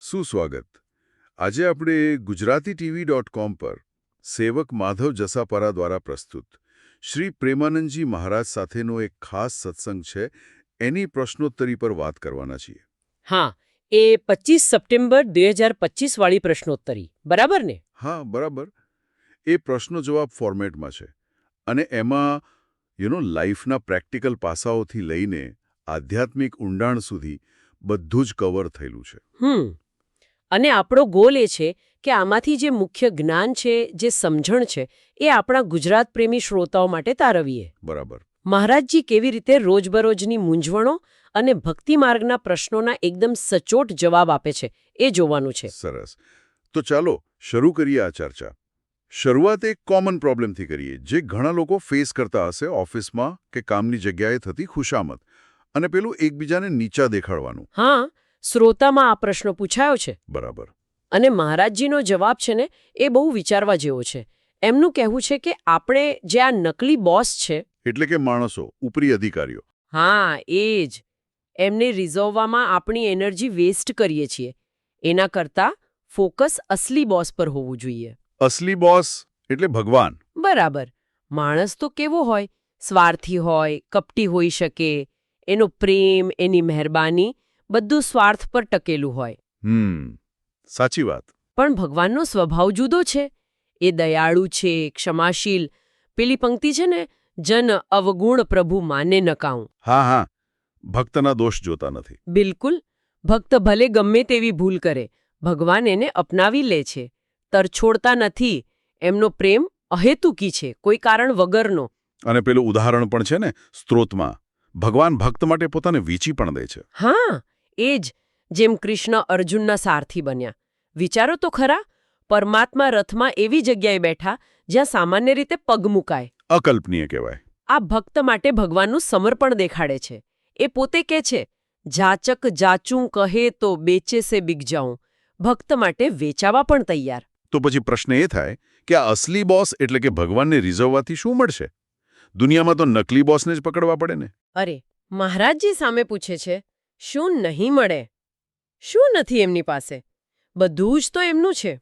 સુસ્વાગત. આજે આપણે Gujarati TV dot com પર સેવક માધવ જસાપરા દ્વારા પ્રસ્તુત. શ્રી પ્રેમાનંદજી મહારાજ સાથેનો એક ખાસ સત્સંગ છે એની પ્રશ્નોત્તરી પર વાત કરવાના છીએ. હા એ પચીસ સપ્ટેમ્બર બે હજાર પચીસ વાળી પ્રશ્નોત્તરી બરાબર ને? હા બરાબર. એ પ્રશ્નો જવાબ ફોર્મેટમાં છે. અને એમાં યુ નો લાઈફના પ્રેક્ટિકલ પાસાઓથી લઈને આધ્યાત્મિક ઊંડાણ સુધી બધું જ કવર થયેલું છે. હમ. અને આપણો ગોલ એ છે કે આમાંથી જે મુખ્ય જ્ઞાન છે જે સમજણ છે એ આપણા ગુજરાત પ્રેમી શ્રોતાઓ માટે તારવીએ. બરાબર. મહારાજજી કેવી રીતે રોજબરોજની મૂંઝવણો અને ભક્તિ માર્ગના પ્રશ્નોના એકદમ સચોટ જવાબ આપે છે એ જોવાનું છે. સરસ. તો ચાલો શરૂ કરીએ આ ચર્ચા. શરૂઆત એક કોમન પ્રોબ્લેમથી કરીએ જે ઘણા લોકો ફેસ કરતા હશે ઓફિસમાં કે કામની જગ્યાએ થતી ખુશામત અને પેલું એકબીજાને નીચા દેખાડવાનું. હા શ્રોતામાં આ પ્રશ્ન પૂછાયો છે. બરાબર. અને મહારાજજીનો જવાબ છે ને એ બહુ વિચારવા જેવો છે. એમનું કહેવું છે કે આપણે જે આ નકલી બોસ છે એટલે કે માણસો ઉપરી અધિકારીઓ. હા એ જ. એમને રિઝવવામાં આપણી એનર્જી વેસ્ટ કરીએ છીએ. એના કરતાં ફોકસ અસલી બોસ પર હોવું જોઈએ. અસલી બોસ એટલે ભગવાન. બરાબર. માણસ તો કેવો હોય? સ્વાર્થી હોય કપટી હોઈ શકે એનો પ્રેમ એની મહેરબાની બધું સ્વાર્થ પર ટકેલું હોય. હમ સાચી વાત. પણ ભગવાનનો સ્વભાવ જુદો છે. એ દયાળુ છે ક્ષમાશીલ. પેલી પંક્તિ છે ને જન અવગુણ પ્રભુ માને નકાઉં હા હા ભક્તના દોષ જોતા નથી. બિલકુલ. ભક્ત ભલે ગમે તેવી ભૂલ કરે ભગવાન એને અપનાવી લે છે. તરછોડતા નથી. એમનો પ્રેમ અહેતુકી છે કોઈ કારણ વગરનો. અને પેલું ઉદાહરણ પણ છે ને સ્ત્રોતમાં. ભગવાન ભક્ત માટે પોતાને વીચી પણ દે છે. હા એ જ જેમ કૃષ્ણ અર્જુનના સારથી બન્યા. વિચારો તો ખરા પરમાત્મા રથમાં એવી જગ્યાએ બેઠા જ્યાં સામાન્ય રીતે પગ મુકાય. અકલ્પનીય કહેવાય. આ ભક્ત માટે ભગવાનનું સમર્પણ દેખાડે છે. એ પોતે કે છે જાચક જાચું કહે તો બેચે સે બિક જાઉં ભક્ત માટે વેચાવા પણ તૈયાર. તો પછી પ્રશ્ન એ થાય કે આ અસલી બોસ એટલે કે ભગવાનને રીઝવવાથી શું મળશે? દુનિયામાં તો નકલી બોસને જ પકડવા પડે ને? અરે મહારાજજી સામે પૂછે છે શું નહીં મળે? શું નથી એમની પાસે? બધું જ તો એમનું છે.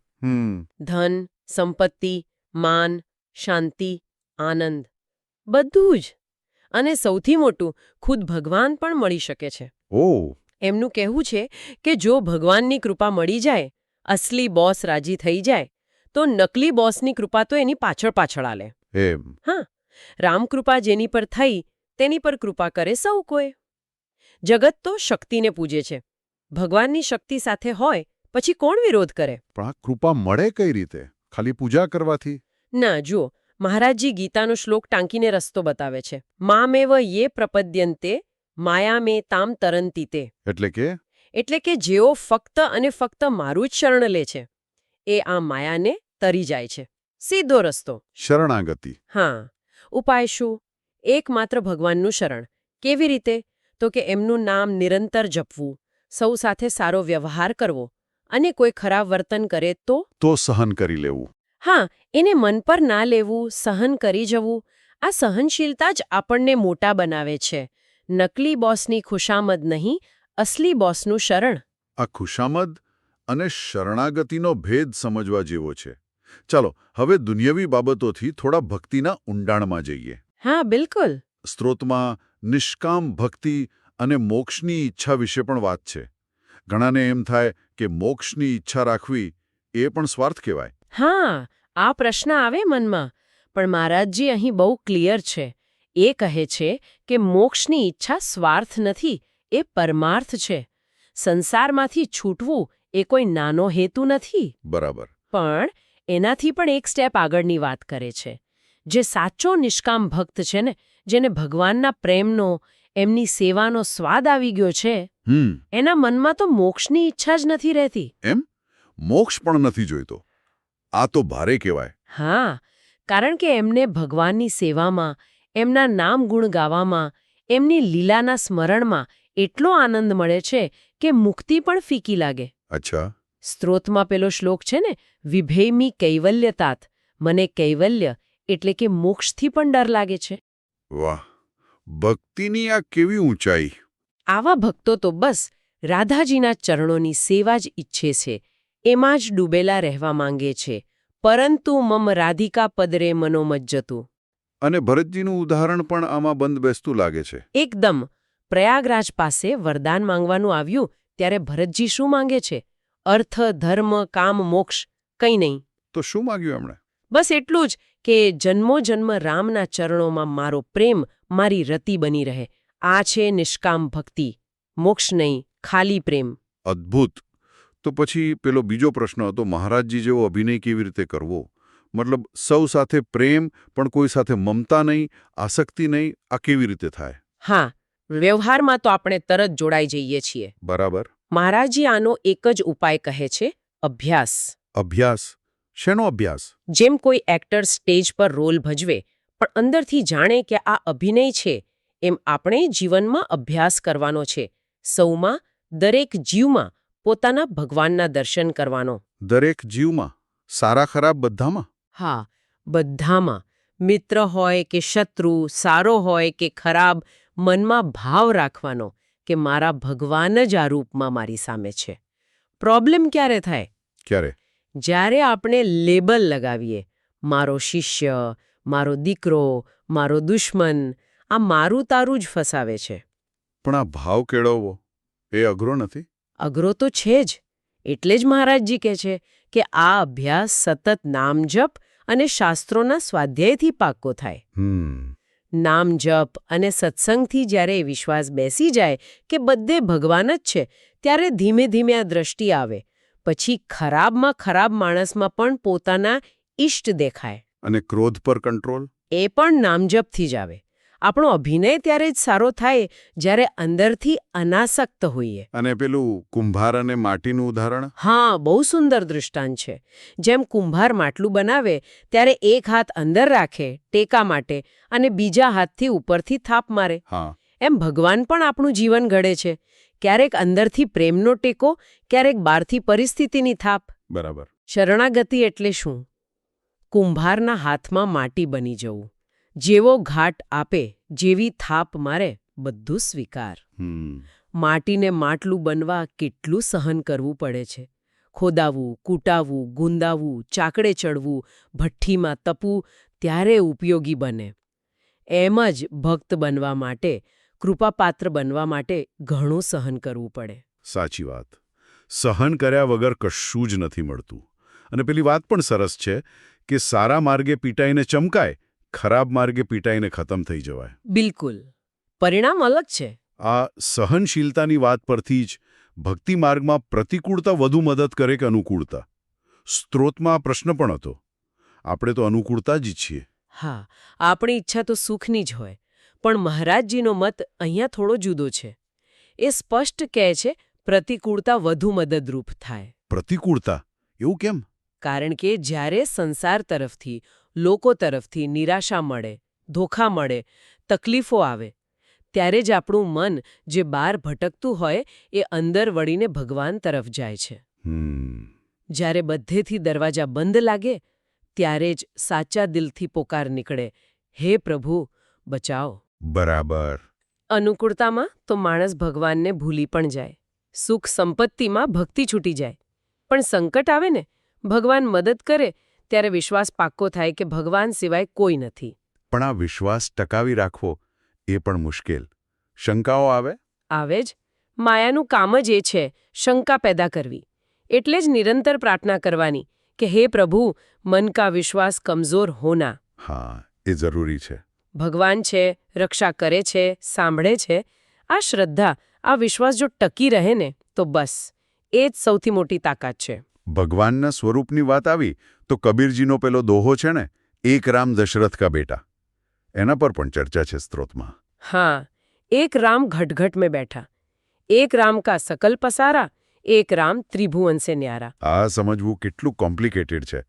ધન સંપત્તિ માન શાંતિ આનંદ. બધું જ. અને સૌથી મોટું ખુદ ભગવાન પણ મળી શકે છે. ઓ. એમનું કહેવું છે કે જો ભગવાનની કૃપા મળી જાય અસલી બોસ રાજી થઈ જાય તો નકલી બોસની કૃપા તો એની પાછળ પાછળ આલે. હા. રામકૃપા જેની પર થઈ તેની પર કૃપા કરે સૌ કોઈ. જગત તો શક્તિને પૂજે છે. ભગવાનની શક્તિ સાથે હોય પછી કોણ વિરોધ કરે? પણ આ કૃપા મળે કઈ રીતે? ખાલી પૂજા કરવાથી? ના જુઓ મહારાજજી ગીતાનો શ્લોક ટાંકીને રસ્તો બતાવે છે. મામેવ યે પ્રપદ્યંતે માયા મે તામ તરંતી તે એટલે કે? એટલે કે જેઓ ફક્ત અને ફક્ત મારું જ શરણ લે છે. એ આ માયાને તરી જાય છે. સીધો રસ્તો. શરણાગતિ. હા. ઉપાય શું? એકમાત્ર ભગવાનનું શરણ. કેવી રીતે? તો કે એમનું નામ નિરંતર જપવું સૌ સાથે સારો વ્યવહાર કરવો અને કોઈ ખરાબ વર્તન કરે તો? તો સહન કરી લેવું. હા એને મન પર ના લેવું સહન કરી જવું આ સહનશીલતા જ આપણને મોટા બનાવે છે. નકલી બોસની ખુશામદ નહીં અસલી બોસનું શરણ. આ ખુશામદ અને શરણાગતિનો ભેદ સમજવા જેવો છે. ચાલો હવે દુનિયાવી બાબતોથી થોડા ભક્તિના ઊંડાણમાં જઈએ. હા બિલકુલ. સ્ત્રોતમાં નિષ્કામ ભક્તિ અને મોક્ષની ઈચ્છા વિશે પણ વાત છે. ઘણાને એમ થાય કે મોક્ષની ઈચ્છા રાખવી એ પણ સ્વાર્થ કહેવાય. હા આ પ્રશ્ન આવે મનમાં પણ મહારાજજી અહીં બહુ ક્લિયર છે. એ કહે છે કે મોક્ષની ઈચ્છા સ્વાર્થ નથી એ પરમાર્થ છે. સંસારમાંથી છૂટવું એ કોઈ નાનો હેતુ નથી. બરાબર. પણ એનાથી પણ એક સ્ટેપ આગળની વાત કરે છે. જે સાચો નિષ્કામ ભક્ત છે ને જેને ભગવાનના પ્રેમનો એમની સેવાનો સ્વાદ આવી ગયો છે એના મનમાં તો મોક્ષની ઈચ્છા જ નથી રહેતી. એમ? મોક્ષ પણ નથી જોઈતો. આ તો ભારે કહેવાય. હા કારણ કે એમને ભગવાનની સેવામાં એમના નામ ગુણ ગાવામાં એમની લીલાના સ્મરણમાં એટલો આનંદ મળે છે કે મુક્તિ પણ ફીકી લાગે. અચ્છા. સ્ત્રોતમાં પેલો શ્લોક છે ને વિભેમી કૈવલ્યતાત. મને કૈવલ્ય એટલે કે મોક્ષથી પણ ડર લાગે છે. વાહ ભક્તિની આ કેવી ઊંચાઈ. આવા ભક્તો તો બસ રાધાજીના ચરણોની સેવા જ ઈચ્છે છે એમાં જ ડૂબેલા રહેવા માંગે છે પરંતુ મમ રાધિકા પદરે મનોમજ્જતું અને ભરતજીનું ઉદાહરણ પણ આમાં બંધ બેસતું લાગે છે. એકદમ પ્રયાગરાજ પાસે વરદાન માંગવાનું આવ્યું ત્યારે ભરતજી શું માંગે છે? અર્થ ધર્મ કામ મોક્ષ કંઈ નહીં. તો શું માંગ્યું એમણે? બસ એટલું જ કે જન્મો જન્મ રામના ચરણોમાં મારો પ્રેમ મારી રતિ બની રહે. આ છે નિષ્કામ ભક્તિ. મોક્ષ નહીં ખાલી પ્રેમ. અદ્ભુત. તો પછી પેલો બીજો પ્રશ્ન હતો મહારાજજી જેવો અભિનય કેવી રીતે કરવો? મતલબ સૌ સાથે પ્રેમ પણ કોઈ સાથે મમતા નહીં આસક્તિ નહીં આ કેવી રીતે થાય? હા વ્યવહારમાં તો આપણે તરત જોડાઈ જઈએ છીએ. બરાબર. મહારાજજી આનો એક જ ઉપાય કહે છે અભ્યાસ. અભ્યાસ? શેનો અભ્યાસ. જેમ કોઈ એક્ટર સ્ટેજ પર રોલ ભજવે પણ અંદરથી જાણે કે આ અભિનય છે એમ આપણે જીવનમાં અભ્યાસ કરવાનો છે. સૌમાં દરેક જીવમાં પોતાના ભગવાનના દર્શન કરવાનો. દરેક જીવમાં? સારા ખરાબ બધામાં? હા બધામાં. મિત્ર હોય કે શત્રુ સારો હોય કે ખરાબ મનમાં ભાવ રાખવાનો કે મારા ભગવાન જ આ રૂપમાં મારી સામે છે. પ્રોબ્લેમ ક્યારે થાય? ક્યારે? જ્યારે આપણે લેબલ લગાવીએ મારો શિષ્ય મારો દીકરો મારો દુશ્મન આ મારું તારું જ ફસાવે છે. પણ આ ભાવ કેળવવો એ અઘરો નથી? અઘરો તો છે જ. એટલે જ મહારાજજી કહે છે કે આ અભ્યાસ સતત નામજપ અને શાસ્ત્રોના સ્વાધ્યાયથી પાક્કો થાય. નામ જપ અને સત્સંગથી જ્યારે એ વિશ્વાસ બેસી જાય કે બધે ભગવાન જ છે ત્યારે ધીમે ધીમે આ દ્રષ્ટિ આવે. પછી ખરાબમાં ખરાબ માણસમાં પણ પોતાના ઇષ્ટ દેખાય. અને ક્રોધ પર કંટ્રોલ? એ પણ નામજપથી જ આવે. આપણો અભિનય ત્યારે જ સારો થાય જ્યારે અંદરથી અનાસક્ત હોઈએ. અને પેલું કુંભાર અને માટીનું ઉદાહરણ? હા બહુ સુંદર દૃષ્ટાંત છે. જેમ કુંભાર માટલું બનાવે ત્યારે એક હાથ અંદર રાખે ટેકા માટે અને બીજા હાથથી ઉપરથી થાપ મારે. હા. એમ ભગવાન પણ આપણું જીવન ઘડે છે. ક્યારેક અંદરથી પ્રેમનો ટેકો ક્યારેક બહારથી પરિસ્થિતિની થાપ. બરાબર. શરણાગતિ એટલે શું? કુંભારના હાથમાં માટી બની જવું. જેવો ઘાટ આપે જેવી થાપ મારે બધું સ્વીકાર. માટીને માટલું બનવા કેટલું સહન કરવું પડે છે. ખોદાવવું કૂટાવવું ગુંદાવવું ચાકડે ચડવું ભઠ્ઠીમાં તપવું ત્યારે ઉપયોગી બને. એમ જ ભક્ત બનવા માટે કૃપાપાત્ર બનવા માટે ઘણું સહન કરવું પડે. સાચી વાત. સહન કર્યા વગર કશું જ નથી મળતું. અને પેલી વાત પણ સરસ છે કે સારા માર્ગે પીટાઈને ચમકાય ખરાબ માર્ગે પીટાઈને ખતમ થઈ જવાય. બિલકુલ. પરિણામ અલગ છે. આ સહનશીલતાની વાત પરથી જ ભક્તિ માર્ગમાં પ્રતિકૂળતા વધુ મદદ કરે કે અનુકૂળતા? સ્ત્રોતમાં આ પ્રશ્ન પણ હતો. આપણે તો અનુકૂળતા જ છીએ હા આપણી ઈચ્છા તો સુખની જ હોય. પણ મહારાજજીનો મત અહીંયા થોડો જુદો છે. એ સ્પષ્ટ કહે છે પ્રતિકૂળતા વધુ મદદરૂપ થાય. પ્રતિકૂળતા? એવું કેમ? કારણ કે જ્યારે સંસાર તરફથી લોકો તરફથી નિરાશા મળે ધોખા મળે તકલીફો આવે ત્યારે જ આપણું મન જે બહાર ભટકતું હોય એ અંદર વળીને ભગવાન તરફ જાય છે. જ્યારે બધેથી દરવાજા બંધ લાગે ત્યારે જ સાચા દિલથી પોકાર નીકળે. હે પ્રભુ બચાવો. બરાબર. અનુકૂળતામાં તો માણસ ભગવાનને ભૂલી પણ જાય. સુખ સંપત્તિમાં ભક્તિ છૂટી જાય. પણ સંકટ આવે ને ભગવાન મદદ કરે ત્યારે વિશ્વાસ પાક્કો થાય કે ભગવાન સિવાય કોઈ નથી. પણ આ વિશ્વાસ ટકાવી રાખવો એ પણ મુશ્કેલ. શંકાઓ આવે? આવે જ. માયાનું કામ જ એ છે શંકા પેદા કરવી. એટલે જ નિરંતર પ્રાર્થના કરવાની કે હે પ્રભુ મન કા વિશ્વાસ કમજોર હોના હા એ જરૂરી છે. ભગવાન છે રક્ષા કરે છે સાંભળે છે આ શ્રદ્ધા આ વિશ્વાસ જો ટકી રહે ને તો બસ એ જ સૌથી મોટી તાકાત છે. ભગવાનના સ્વરૂપની વાત આવી તો કબીરજીનો પેલો દોહો છે ને એક રામ દશરથ કા બેટા. એના પર પણ ચર્ચા છે સ્ત્રોતમાં. હા એક રામ ઘટઘટ મેં બેઠા. એક રામ કા સકલ પસારા એક રામ ત્રિભુવન સે ન્યારા. આ સમજવું કેટલું કોમ્પ્લિકેટેડ છે.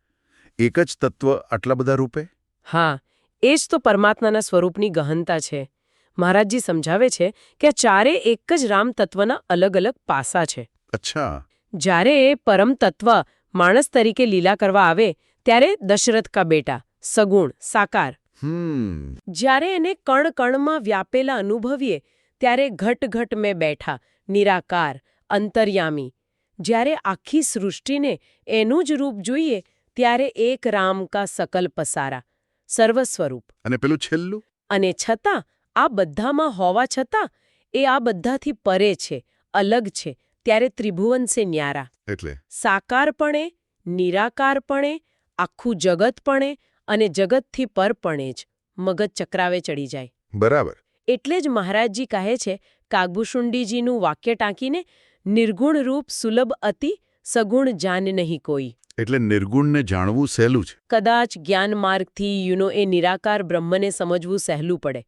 એક જ તત્વ આટલા બધા રૂપે? હા એ જ તો પરમાત્માના સ્વરૂપની ગહનતા છે. મહારાજજી સમજાવે છે કે ચારે એક જ રામ તત્વના અલગ અલગ પાસા છે. અચ્છા. જ્યારે એ પરમ તત્વ માણસ તરીકે લીલા કરવા આવે ત્યારે દશરથ કા બેટા સગુણ સાકાર. હમ. જ્યારે એને કણ કણમાં વ્યાપેલા અનુભવીએ ત્યારે ઘટ ઘટ મેં બેઠા નિરાકાર અંતર્યામી. જ્યારે આખી સૃષ્ટિને એનું જ રૂપ જોઈએ ત્યારે એક રામ કા સકલ પસારા. સર્વસ્વરૂપ. અને પેલું છેલ્લું? અને છતાં આ બધામાં હોવા છતાં એ આ બધાથી પરે છે અલગ છે ત્યારે ત્રિભુવન સે ન્યારા. એટલે? સાકારપણે નિરાકારપણે આખું જગતપણે અને જગતથી પરપણે જ મગજ ચક્રાવે ચડી જાય. બરાબર. એટલે જ મહારાજજી કહે છે કાગભૂષુંડીજીનું વાક્ય ટાંકીને નિર્ગુણ રૂપ સુલભ અતિ સગુણ જાન નહીં કોઈ. એટલે નિર્ગુણને જાણવું સહેલું છે. કદાચ જ્ઞાન માર્ગથી યુનો એ નિરાકાર બ્રહ્મને સમજવું સહેલું પડે.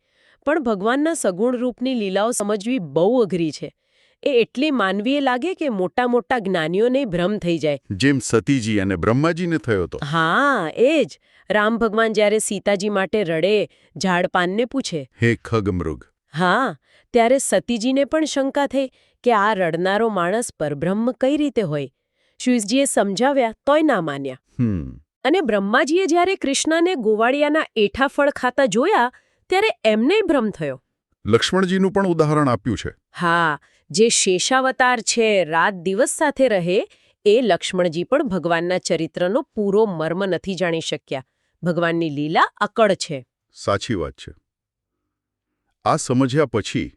પણ ભગવાનના સગુણ રૂપની લીલાઓ સમજવી બહુ અઘરી છે. એ એટલી માનવીય લાગે કે મોટા મોટા જ્ઞાનીઓને ભ્રમ થઈ જાય. જેમ સતીજી અને બ્રહ્માજીને થયો હતો. હા એ જ. રામ ભગવાન જ્યારે સીતાજી માટે રડે ઝાડપાનને પૂછે. હે ખગમૃગ. હા ત્યારે સતીજીને પણ શંકા થઈ કે આ રડનારો માણસ પરબ્રહ્મ કઈ રીતે હોય? શુઈસજીએ સમજાવ્યા તોય ના માન્યા. અને બ્રહ્માજીએ જ્યારે કૃષ્ણને ગોવાળિયાના એઠા ફળ ખાતા જોયા ત્યારે એમને ભ્રમ થયો. લક્ષ્મણજીનું પણ ઉદાહરણ આપ્યું છે. હા જે શેષાવતાર છે રાત દિવસ સાથે રહે એ લક્ષ્મણજી પણ ભગવાનના ચરિત્રનો પૂરો મર્મ નથી જાણી શક્યા. ભગવાનની લીલા અકળ છે. સાચી વાત છે. આ સમજ્યા પછી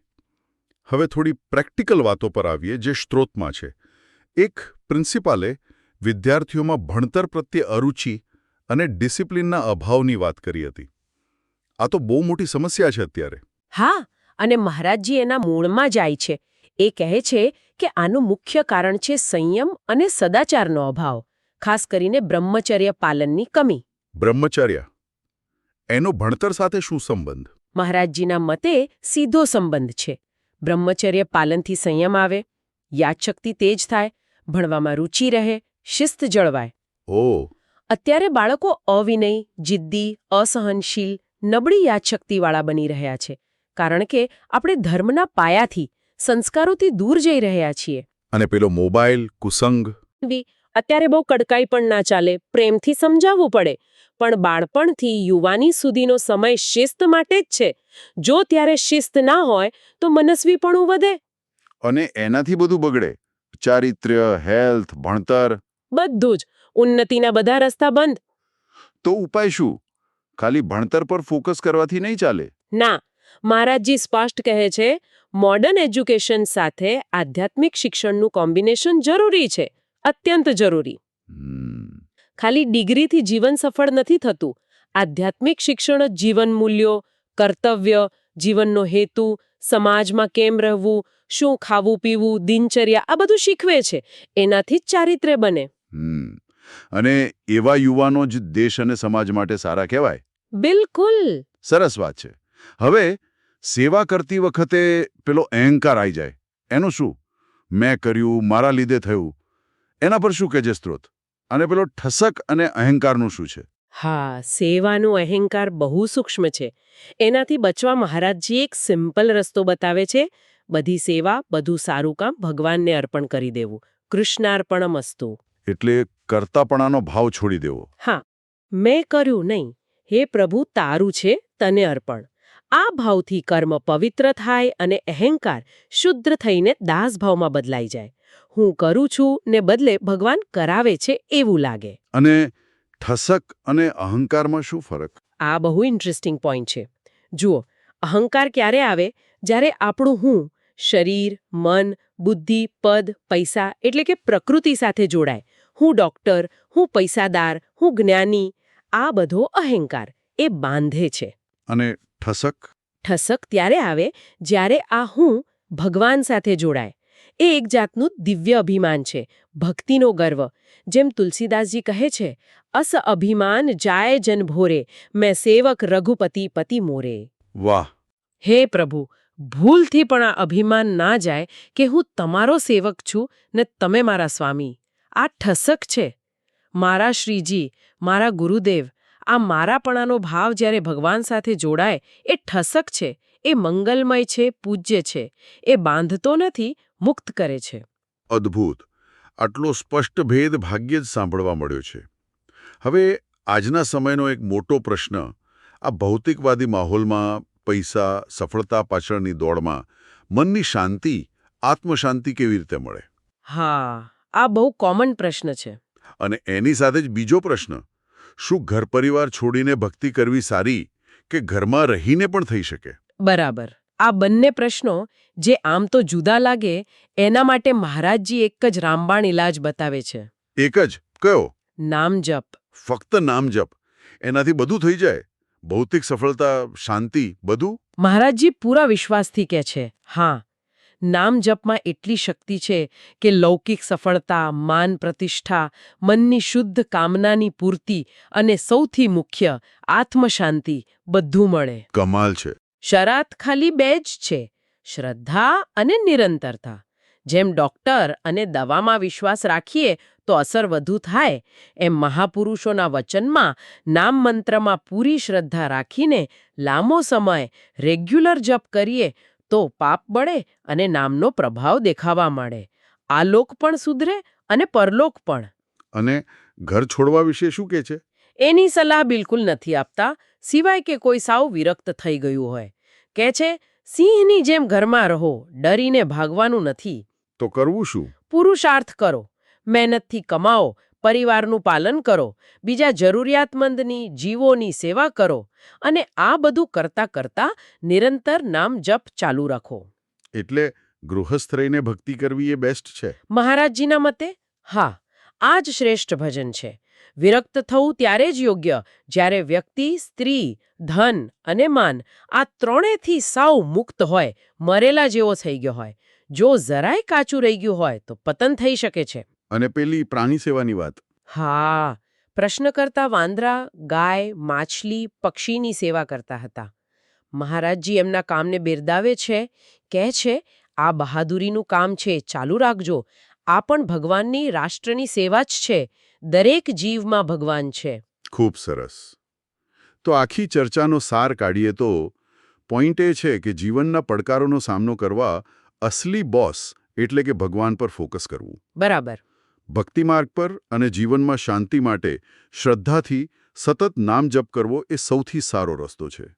હવે થોડી પ્રેક્ટિકલ વાતો પર આવીએ જે સ્ત્રોતમાં છે. એક પ્રિન્સિપાલે વિદ્યાર્થીઓમાં ભણતર પ્રત્યે અરુચિ અને ડિસિપ્લિનના અભાવની વાત કરી હતી. આ તો બહુ મોટી સમસ્યા છે અત્યારે. હા અને મહારાજજી એના મૂળમાં જાય છે. એ કહે છે કે આનું મુખ્ય કારણ છે સંયમ અને સદાચારનો અભાવ ખાસ કરીને બ્રહ્મચર્ય પાલનની કમી. બ્રહ્મચર્ય? એનો ભણતર સાથે શું સંબંધ? મહારાજજીના મતે સીધો સંબંધ છે. બ્રહ્મચર્ય પાલનથી સંયમ આવે યાદશક્તિ તેજ થાય ભણવામાં રુચિ રહે શિસ્ત જળવાય. ઓ. અત્યારે બાળકો અવિનય જિદ્દી અસહનશીલ નબળી યાદશક્તિવાળા બની રહ્યા છે. કારણ કે આપણે ધર્મના પાયાથી સંસ્કારોથી દૂર જઈ રહ્યા છીએ. અને પેલો મોબાઈલ કુસંગ. અત્યારે બહુ કડકાઈ પણ ના ચાલે પ્રેમથી સમજાવવું પડે. પણ બાળપણથી યુવાની સુધીનો સમય શિસ્ત માટે જ છે. જો ત્યારે શિસ્ત ના હોય તો મનસ્વીપણું વધે. અને એનાથી બધું બગડે. ચારિત્ર્ય હેલ્થ ભણતર. બધું જ. ઉન્નતિના બધા રસ્તા બંધ. તો ઉપાય શું? ખાલી ભણતર પર ફોકસ કરવાથી નહીં ચાલે? ના. મહારાજજી સ્પષ્ટ કહે છે મોડર્ન એજ્યુકેશન સાથે આધ્યાત્મિક શિક્ષણનું કોમ્બિનેશન જરૂરી છે. અત્યંત જરૂરી. ખાલી ડિગ્રીથી જીવન સફળ નથી થતું. આધ્યાત્મિક શિક્ષણ જીવન મૂલ્યો કર્તવ્ય જીવનનો હેતુ સમાજમાં કેમ રહેવું શું ખાવું પીવું દિનચર્યા આ બધું શીખવે છે. એનાથી જ ચારિત્ર્ય બને. અને એવા યુવાનો જ દેશ અને સમાજ માટે સારા કહેવાય? બિલકુલ. સરસ વાત છે. હવે સેવા કરતી વખતે પેલો અહંકાર આવી જાય. એનું શું? મેં કર્યું મારા લીધે થયું. એના પર શું કહેજે સ્ત્રોત? અને પેલો ઠસક અને અહંકારનું શું છે? હા સેવાનો અહંકાર બહુ સૂક્ષ્મ છે. એનાથી બચવા મહારાજજી એક સિમ્પલ રસ્તો બતાવે છે. બધી સેવા બધું સારું કામ ભગવાનને અર્પણ કરી દેવું. કૃષ્ણાર્પણમસ્તુ એટલે કરતાપણાનો ભાવ છોડી દેવો. હા મેં કર્યું નહીં. હે પ્રભુ તારું છે તને અર્પણ. આ ભાવથી કર્મ પવિત્ર થાય અને અહંકાર શુદ્ધ થઈને દાસભાવમાં બદલાઈ જાય. હું કરું છું ને બદલે ભગવાન કરાવે છે એવું લાગે. અને ઠસક અને અહંકારમાં શું ફરક? આ બહુ ઇન્ટરેસ્ટિંગ પોઈન્ટ છે. જુઓ અહંકાર ક્યારે આવે? જ્યારે આપણું હું શરીર મન બુદ્ધિ પદ પૈસા એટલે કે પ્રકૃતિ સાથે જોડાય. હું ડોક્ટર હું પૈસાદાર હું જ્ઞાની આ બધો અહંકાર એ બાંધે છે. અને ઠસક? ઠસક ત્યારે આવે જ્યારે આ હું ભગવાન સાથે જોડાય. એ એક જાતનું દિવ્ય અભિમાન છે ભક્તિનો ગર્વ. જેમ તુલસીદાસજી કહે છે અસ અભિમાન જાય જન ભોરે મેં સેવક રઘુપતિ પતિ મોરે. વાહ. હે પ્રભુ ભૂલથી પણ આ અભિમાન ના જાય કે હું તમારો સેવક છું ને તમે મારા સ્વામી. આ ઠસક છે. મારા શ્રીજી મારા ગુરુદેવ આ મારાપણાનો ભાવ જ્યારે ભગવાન સાથે જોડાય એ ઠસક છે એ મંગલમય છે પૂજ્ય છે. એ બાંધતો નથી મુક્ત કરે છે. અદ્ભુત. આટલો સ્પષ્ટ ભેદ ભાગ્યે જ સાંભળવા મળ્યો છે. હવે આજના સમયનો એક મોટો પ્રશ્ન આ ભૌતિકવાદી માહોલમાં પૈસા સફળતા પાછળની દોડમાં મનની શાંતિ આત્મશાંતિ કેવી રીતે મળે? હા આ બહુ કોમન પ્રશ્ન છે. અને એની સાથે જ બીજો પ્રશ્ન શું ઘર પરિવાર છોડીને ભક્તિ કરવી સારી કે ઘરમાં રહીને પણ થઈ શકે? બરાબર. આ બંને પ્રશ્નો જે આમ તો જુદા લાગે એના માટે મહારાજજી એક જ રામબાણ ઇલાજ બતાવે છે. એક જ? કયો? નામ જપ. ફક્ત નામ જપ. એનાથી બધું થઈ જાય. ભૌતિક સફળતા શાંતિ બધું? મહારાજજી પૂરા વિશ્વાસથી કહે છે હા નામ જપમાં એટલી શક્તિ છે કે લૌકિક સફળતા માન પ્રતિષ્ઠા મનની શુદ્ધ કામનાની પૂર્તિ અને સૌથી મુખ્ય આત્મશાંતિ બધું મળે. કમાલ છે. શરાત ખાલી બે જ છે, શ્રદ્ધા અને નિરંતરતા. જેમ ડોક્ટર અને દવામાં વિશ્વાસ રાખીએ તો અસર વધુ થાય, એમ મહાપુરુષોના વચનમાં નામ મંત્રમાં પૂરી શ્રદ્ધા રાખીને લાંબો સમય રેગ્યુલર જપ કરીએ તો પાપ બળે અને નામનો પ્રભાવ દેખાવા માંડે આલોક પણ સુધરે અને પરલોક પણ. અને ઘર છોડવા વિશે શું કે છે? એની સલાહ બિલકુલ નથી આપતા સિવાય કે કોઈ સાવ વિરક્ત થઈ ગયું હોય. કે છે સિંહની જેમ ઘરમાં રહો ડરીને ભાગવાનું નથી. તો કરવું શું? પુરુષાર્થ કરો મહેનતથી કમાઓ પરિવારનું પાલન કરો બીજા જરૂરિયાતમંદની જીવોની સેવા કરો અને આ બધું કરતા કરતા નિરંતર નામ જપ ચાલુ રાખો. એટલે ગૃહસ્થ રહીને ભક્તિ કરવી એ બેસ્ટ છે? મહારાજજીના મતે હા આ જ શ્રેષ્ઠ ભજન છે. વિરક્ત થવું ત્યારે જ યોગ્ય. જ્યારે વ્યક્તિ સ્ત્રી ધન અને માન આ ત્રણેયથી સાવ મુક્ત હોય મરેલા જેવો થઈ ગયો હોય. જો જરાય કાચું રહી ગયું હોય તો પતન થઈ શકે છે. અને પેલી પ્રાણી સેવાની વાત. હા પ્રશ્ન કરતા વાંદરા ગાય માછલી પક્ષીની સેવા કરતા હતા. મહારાજજી એમના કામને બિરદાવે છે કહે છે આ બહાદુરીનું કામ છે ચાલુ રાખજો. આ પણ ભગવાનની રાષ્ટ્રની સેવા જ છે. દરેક જીવમાં ભગવાન છે. ખૂબ સરસ. તો આખી ચર્ચાનો સાર કાઢીએ તો પોઈન્ટ એ છે કે જીવનના પડકારોનો સામનો કરવા અસલી બોસ એટલે કે ભગવાન પર ફોકસ કરવું. બરાબર. ભક્તિ માર્ગ પર અને જીવનમાં શાંતિ માટે શ્રદ્ધાથી સતત નામ જપ કરવો એ સૌથી સારો રસ્તો છે.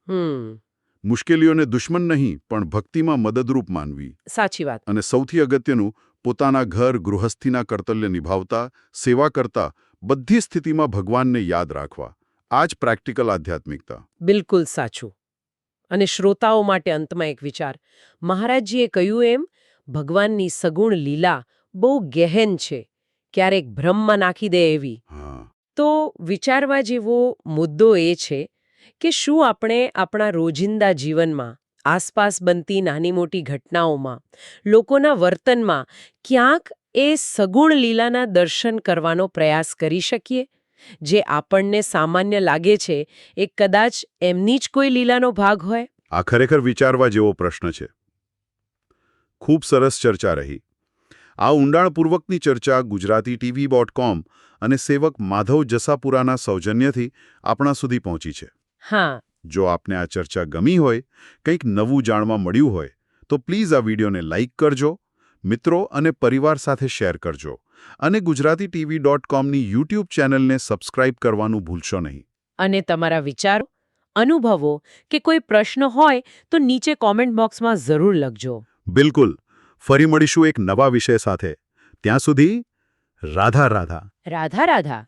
મુશ્કેલીઓને દુશ્મન નહીં પણ ભક્તિમાં મદદરૂપ માનવી. સાચી વાત. અને સૌથી અગત્યનું પોતાના ઘર ગૃહસ્થીના કર્તવ્ય નિભાવતા સેવા કરતા બધી સ્થિતિમાં ભગવાનને યાદ રાખવા. આ જ પ્રેક્ટિકલ આધ્યાત્મિકતા. બિલકુલ સાચું. અને શ્રોતાઓ માટે અંતમાં એક વિચાર. મહારાજજીએ કહ્યું એમ ભગવાનની સગુણ લીલા બહુ ગહેન છે. ક્યારેક ભ્રમમાં નાખી દે એવી. તો વિચારવા જેવો મુદ્દો એ છે કે શું આપણે આપણા રોજિંદા જીવનમાં આસપાસ બનતી નાની મોટી ઘટનાઓમાં લોકોના વર્તનમાં ક્યાંક એ સગુણ લીલાના દર્શન કરવાનો પ્રયાસ કરી શકીએ? જે આપણને સામાન્ય લાગે છે એ કદાચ એમની જ કોઈ લીલાનો ભાગ હોય? આ ખરેખર વિચારવા જેવો પ્રશ્ન છે. ખૂબ સરસ ચર્ચા રહી. આ ઊંડાણપૂર્વકની ચર્ચા ગુજરાતી ટીવી ડોટ કોમ અને સેવક માધવ જસાપુરાના સૌજન્યથી આપણા સુધી પહોંચી છે. હા જો આપને આ ચર્ચા ગમી હોય કંઈક નવું જાણવા મળ્યું હોય તો પ્લીઝ આ વિડીયોને લાઇક કરજો મિત્રો અને પરિવાર સાથે શેર કરજો અને ગુજરાતી ટીવી ડોટ કોમની યુટ્યુબ ચેનલને સબસ્ક્રાઇબ કરવાનું ભૂલશો નહીં. અને તમારા વિચારો અનુભવો કે કોઈ પ્રશ્ન હોય તો નીચે કોમેન્ટ બોક્સમાં જરૂર લખજો. બિલકુલ. ફરી મળીશું એક નવા વિષય સાથે. ત્યાં સુધી રાધા રાધા. રાધા રાધા.